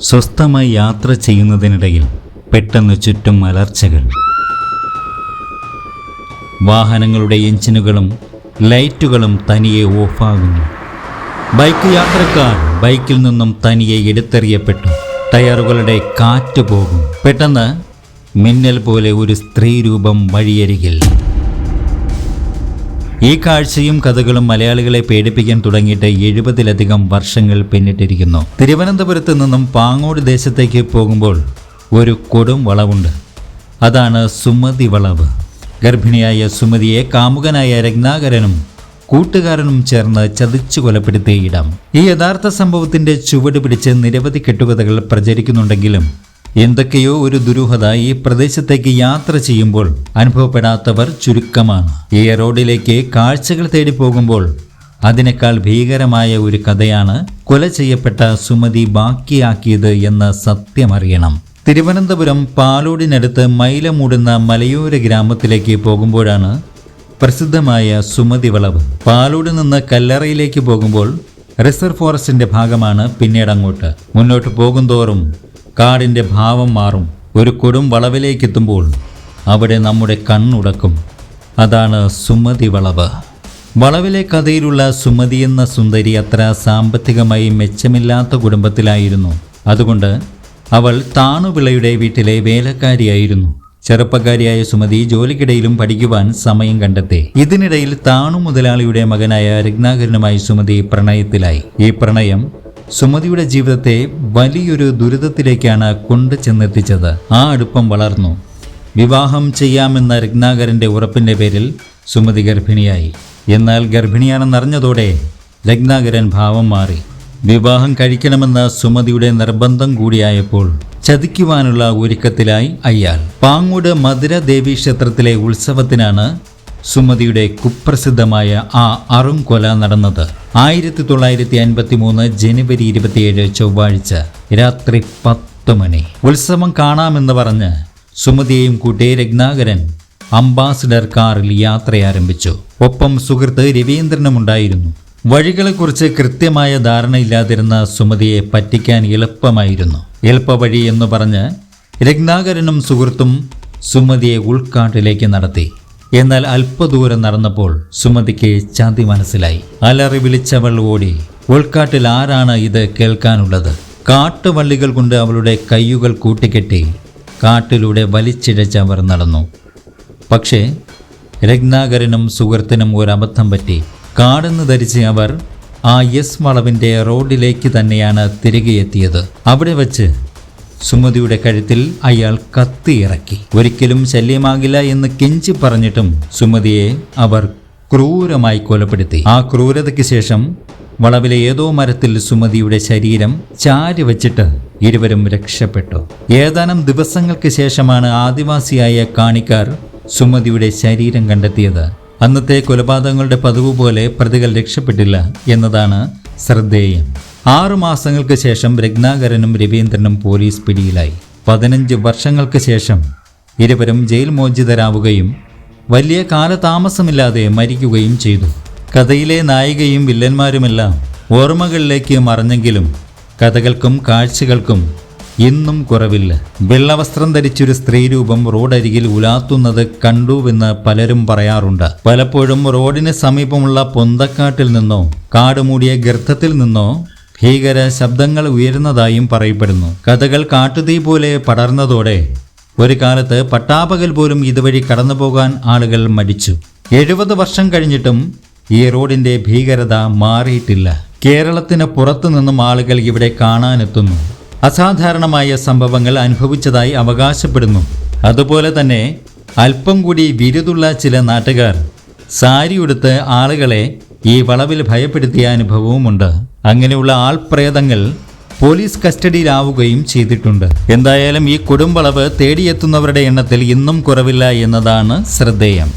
സ്വസ്ഥമായി യാത്ര ചെയ്യുന്നതിനിടയിൽ പെട്ടെന്ന് ചുറ്റും അലർച്ചകൾ. വാഹനങ്ങളുടെ എഞ്ചിനുകളും ലൈറ്റുകളും തനിയെ ഓഫാകുന്നു. ബൈക്ക് യാത്രക്കാർ ബൈക്കിൽ നിന്നും തനിയെ എടുത്തെറിയപ്പെട്ടു. ടയറുകളുടെ കാറ്റ് പോകും. പെട്ടെന്ന് മിന്നൽ പോലെ ഒരു സ്ത്രീരൂപം വഴിയരികിൽ. ഈ കാഴ്ചയും കഥകളും മലയാളികളെ പേടിപ്പിക്കാൻ തുടങ്ങിയിട്ട് എഴുപതിലധികം വർഷങ്ങൾ പിന്നിട്ടിരിക്കുന്നു. തിരുവനന്തപുരത്ത് നിന്നും പാങ്ങോട് ദേശത്തേക്ക് പോകുമ്പോൾ ഒരു കൊടും വളവുണ്ട്. അതാണ് സുമതി വളവ്. ഗർഭിണിയായ സുമതിയെ കാമുകനായ രത്നാകരനും കൂട്ടുകാരനും ചേർന്ന് ചതിച്ചു കൊലപ്പെടുത്തിയ ഇടം. ഈ യഥാർത്ഥ സംഭവത്തിന്റെ ചുവട് പിടിച്ച് നിരവധി കെട്ടുകഥകൾ പ്രചരിക്കുന്നുണ്ടെങ്കിലും എന്തൊക്കെയോ ഒരു ദുരൂഹത ഈ പ്രദേശത്തേക്ക് യാത്ര ചെയ്യുമ്പോൾ അനുഭവപ്പെടാത്തവർ ചുരുക്കമാണ്. ഈ റോഡിലേക്ക് കാഴ്ചകൾ തേടി പോകുമ്പോൾ അതിനേക്കാൾ ഭീകരമായ ഒരു കഥയാണ് കൊല ചെയ്യപ്പെട്ട സുമതി ബാക്കിയാക്കിയത് എന്ന് സത്യമറിയണം തിരുവനന്തപുരം പാലോടിനടുത്ത് മൈലമൂടുന്ന മലയോര ഗ്രാമത്തിലേക്ക് പോകുമ്പോഴാണ് പ്രസിദ്ധമായ സുമതി വളവ്. പാലോട് നിന്ന് കല്ലറയിലേക്ക് പോകുമ്പോൾ റിസർവ് ഫോറസ്റ്റിന്റെ ഭാഗമാണ് പിന്നീട് അങ്ങോട്ട്. മുന്നോട്ട് പോകുന്തോറും കാടിന്റെ ഭാവം മാറും. ഒരു കൊടും വളവിലേക്കെത്തുമ്പോൾ അവിടെ നമ്മുടെ കണ്ണുടക്കും. അതാണ് സുമതി വളവ്. വളവിലെ കഥയിലുള്ള സുമതി എന്ന സുന്ദരി അത്ര സാമ്പത്തികമായി മെച്ചമില്ലാത്ത കുടുംബത്തിലായിരുന്നു. അതുകൊണ്ട് അവൾ താണുപിളയുടെ വീട്ടിലെ വേലക്കാരിയായിരുന്നു. ചെറുപ്പക്കാരിയായ സുമതി ജോലിക്കിടയിലും പഠിക്കുവാൻ സമയം കണ്ടെത്തി. ഇതിനിടയിൽ താണു മുതലാളിയുടെ മകനായ രത്നാകരനുമായി സുമതി പ്രണയത്തിലായി. ഈ പ്രണയം സുമതിയുടെ ജീവിതത്തെ വലിയൊരു ദുരിതത്തിലേക്കാണ് കൊണ്ടു ചെന്നെത്തിച്ചത്. ആ അടുപ്പം വളർന്നു. വിവാഹം ചെയ്യാമെന്ന രത്നാകരന്റെ ഉറപ്പിന്റെ പേരിൽ സുമതി ഗർഭിണിയായി. എന്നാൽ ഗർഭിണിയാണെന്നറിഞ്ഞതോടെ രത്നാകരൻ ഭാവം മാറി. വിവാഹം കഴിക്കണമെന്ന സുമതിയുടെ നിർബന്ധം കൂടിയായപ്പോൾ ചതിക്കുവാനുള്ള ഒരുക്കത്തിലായി അയാൾ. പാങ്ങോട് മധുര ദേവി ക്ഷേത്രത്തിലെ ഉത്സവത്തിനാണ് സുമതിയുടെ കുപ്രസിദ്ധമായ ആ അറും കൊല നടന്നത് ആയിരത്തി തൊള്ളായിരത്തി അൻപത്തി മൂന്ന് ജനുവരി ഇരുപത്തിയേഴ് ചൊവ്വാഴ്ച രാത്രി പത്ത് മണി. ഉത്സവം കാണാമെന്ന് പറഞ്ഞ് സുമതിയെയും കൂട്ടി രത്നാകരൻ അംബാസിഡർ കാറിൽ യാത്ര ആരംഭിച്ചു ഒപ്പം സുഹൃത്ത് രവീന്ദ്രനും ഉണ്ടായിരുന്നു. വഴികളെക്കുറിച്ച് കൃത്യമായ ധാരണയില്ലാതിരുന്ന സുമതിയെ പറ്റിക്കാൻ എളുപ്പമായിരുന്നു. എളുപ്പവഴി എന്ന് പറഞ്ഞ് രത്നാകരനും സുഹൃത്തും സുമതിയെ ഉൾക്കാട്ടിലേക്ക് നടത്തി. എന്നാൽ അല്പദൂരം നടന്നപ്പോൾ സുമതിക്ക് ചാന്തി മനസ്സിലായി. അലറി വിളിച്ചവൾ ഓടി ഉൾക്കാട്ടിൽ ആരാണ് ഇത് കേൾക്കാനുള്ളത്? കാട്ടുവള്ളികൾ കൊണ്ട് അവളുടെ കയ്യുകൾ കൂട്ടിക്കെട്ടി കാട്ടിലൂടെ വലിച്ചിഴച്ച് അവർ നടന്നു. പക്ഷേ രത്നാകരനും സുഹൃത്തിനും ഒരു അബദ്ധം പറ്റി. കാടെന്ന് ധരിച്ച് അവർ ആ എസ് വളവിന്റെ റോഡിലേക്ക് തന്നെയാണ് തിരികെ എത്തിയത് അവിടെ വച്ച് സുമതിയുടെ കഴുത്തിൽ അയാൾ കത്തിയിറക്കി ഒരിക്കലും ശല്യമാകില്ല എന്ന് കെഞ്ചി പറഞ്ഞിട്ടും സുമതിയെ അവർ ക്രൂരമായി കൊലപ്പെടുത്തി. ആ ക്രൂരതയ്ക്ക് ശേഷം വളവിലെ ഏതോ മരത്തിൽ സുമതിയുടെ ശരീരം ചാരി വച്ചിട്ട് ഇരുവരും രക്ഷപ്പെട്ടു. ഏതാനും ദിവസങ്ങൾക്ക് ശേഷമാണ് ആദിവാസിയായ കാണിക്കാർ സുമതിയുടെ ശരീരം കണ്ടെത്തിയത്. അന്നത്തെ കൊലപാതകങ്ങളുടെ പതിവ് പോലെ പ്രതികൾ രക്ഷപ്പെട്ടില്ല എന്നതാണ് ശ്രദ്ധേയം. ആറു മാസങ്ങൾക്ക് ശേഷം രത്നാകരനും രവീന്ദ്രനും പോലീസ് പിടിയിലായി. പതിനഞ്ച് വർഷങ്ങൾക്ക് ശേഷം ഇരുവരും ജയിൽ മോചിതരാവുകയും വലിയ കാലതാമസമില്ലാതെ മരിക്കുകയും ചെയ്തു. കഥയിലെ നായികയും വില്ലന്മാരുമെല്ലാം ഓർമ്മകളിലേക്ക് മറഞ്ഞെങ്കിലും കഥകൾക്കും കാഴ്ചകൾക്കും ഇന്നും കുറവില്ല. വെള്ളവസ്ത്രം ധരിച്ചൊരു സ്ത്രീരൂപം റോഡരികിൽ ഉലാത്തുന്നത് കണ്ടുവെന്ന് പലരും പറയാറുണ്ട്. പലപ്പോഴും റോഡിന് സമീപമുള്ള പൊന്തക്കാട്ടിൽ നിന്നോ കാടുമൂടിയ ഗർത്തത്തിൽ നിന്നോ ഭീകര ശബ്ദങ്ങൾ ഉയരുന്നതായും പറയപ്പെടുന്നു. കഥകൾ കാട്ടുതീ പോലെ പടർന്നതോടെ ഒരു കാലത്ത് പട്ടാപകൽ പോലും ഇതുവഴി കടന്നു പോകാൻ ആളുകൾ മടിച്ചു. എഴുപത് വർഷം കഴിഞ്ഞിട്ടും ഈ റോഡിന്റെ ഭീകരത മാറിയിട്ടില്ല. കേരളത്തിന് പുറത്തു നിന്നും ആളുകൾ ഇവിടെ കാണാനെത്തുന്നു. അസാധാരണമായ സംഭവങ്ങൾ അനുഭവിച്ചതായി അവകാശപ്പെടുന്നു. അതുപോലെ തന്നെ അല്പം കൂടി വിരുതുള്ള ചില നാട്ടുകാർ സാരിയുടുത്ത് ആളുകളെ ഈ വളവിൽ ഭയപ്പെടുത്തിയ അനുഭവവുമുണ്ട്. അങ്ങനെയുള്ള ആൾപ്രേതങ്ങൾ പോലീസ് കസ്റ്റഡിയിലാവുകയും ചെയ്തിട്ടുണ്ട്. എന്തായാലും ഈ കൊടുമ്പളവ് തേടിയെത്തുന്നവരുടെ എണ്ണത്തിൽ ഇന്നും കുറവില്ല എന്നതാണ് ശ്രദ്ധേയം.